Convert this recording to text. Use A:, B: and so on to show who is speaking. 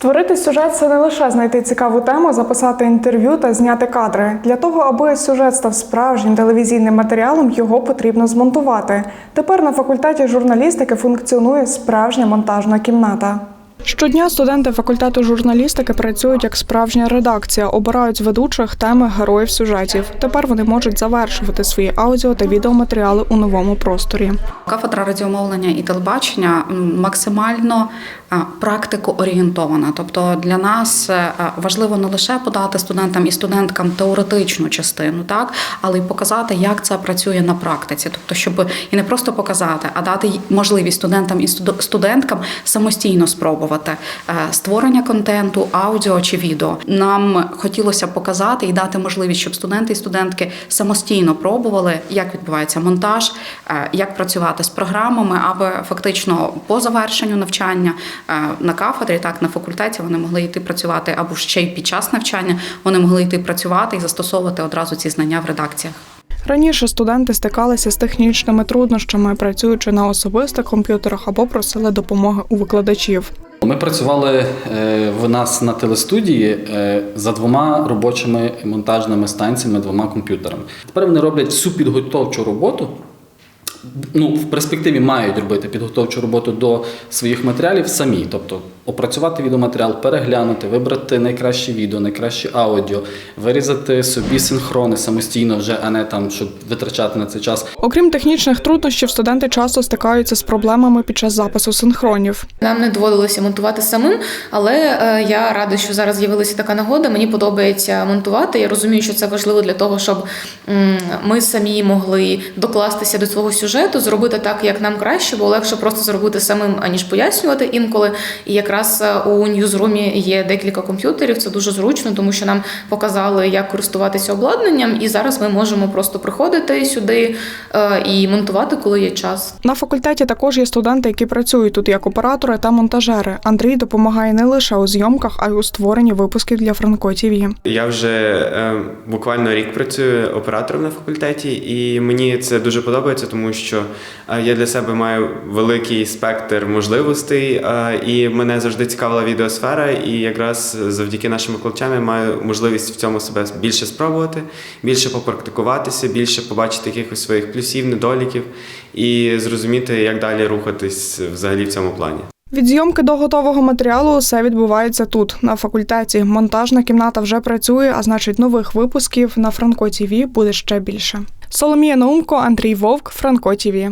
A: Створити сюжет це не лише знайти цікаву тему, записати інтерв'ю та зняти кадри. Для того, аби сюжет став справжнім телевізійним матеріалом, його потрібно змонтувати. Тепер на факультеті журналістики функціонує справжня монтажна кімната. Щодня студенти факультету журналістики працюють як справжня редакція, обирають ведучих теми героїв сюжетів. Тепер вони можуть завершувати свої аудіо та відеоматеріали у новому просторі.
B: Кафедра радіомовлення і телебачення максимально а, практико-орієнтована. Тобто для нас е, важливо не лише подати студентам і студенткам теоретичну частину, так але й показати, як це працює на практиці. Тобто, щоб і не просто показати, а дати можливість студентам і студенткам самостійно спробувати е, створення контенту, аудіо чи відео. Нам хотілося показати і дати можливість, щоб студенти і студентки самостійно пробували, як відбувається монтаж, е, як працювати з програмами, аби фактично по завершенню навчання е, на кафедрі, так на факультеті вони могли йти працювати або ще й під час навчання вони могли йти працювати і застосовувати одразу ці знання в редакціях.
A: Раніше студенти стикалися з технічними труднощами, працюючи на особистих комп'ютерах або просили допомоги у викладачів.
C: Ми працювали е, в нас на телестудії е, за двома робочими монтажними станціями, двома комп'ютерами. Тепер вони роблять всю підготовчу роботу. Ну, в перспективі мають робити підготовчу роботу до своїх матеріалів самі, тобто опрацювати відеоматеріал, переглянути, вибрати найкраще відео, найкраще аудіо, вирізати собі синхрони самостійно, вже а не там, щоб витрачати на це час.
A: Окрім технічних труднощів, студенти часто стикаються з проблемами під час запису синхронів.
D: Нам не доводилося монтувати самим, але е, я рада, що зараз з'явилася така нагода. Мені подобається монтувати. Я розумію, що це важливо для того, щоб м, ми самі могли докластися до свого сюжету, зробити так, як нам краще, бо легше просто зробити самим, аніж пояснювати інколи. І якраз е, у ньюзрумі є декілька комп'ютерів. Це дуже зручно, тому що нам показали, як користуватися обладнанням, і зараз ми можемо просто приходити сюди е, і монтувати, коли є час.
A: На факультеті також є студенти, які працюють тут як оператори та монтажери. Андрій допомагає не лише у зйомках, а й у створенні випусків для Франко ТІВІ.
E: Я вже е, буквально рік працюю оператором на факультеті, і мені це дуже подобається, тому що е, я для себе маю великий спектр можливостей, е, і мене завжди цікавила відеосфера. І якраз завдяки нашим викладачам я маю можливість в цьому себе більше спробувати, більше попрактикуватися, більше побачити якихось своїх плюсів, недоліків і зрозуміти, як далі рухатись взагалі в цьому плані.
A: Від зйомки до готового матеріалу усе відбувається тут, на факультеті. Монтажна кімната вже працює, а значить, нових випусків на Франко ТІВІ буде ще більше. Соломія Наумко, Андрій Вовк, Франко ТІВІ.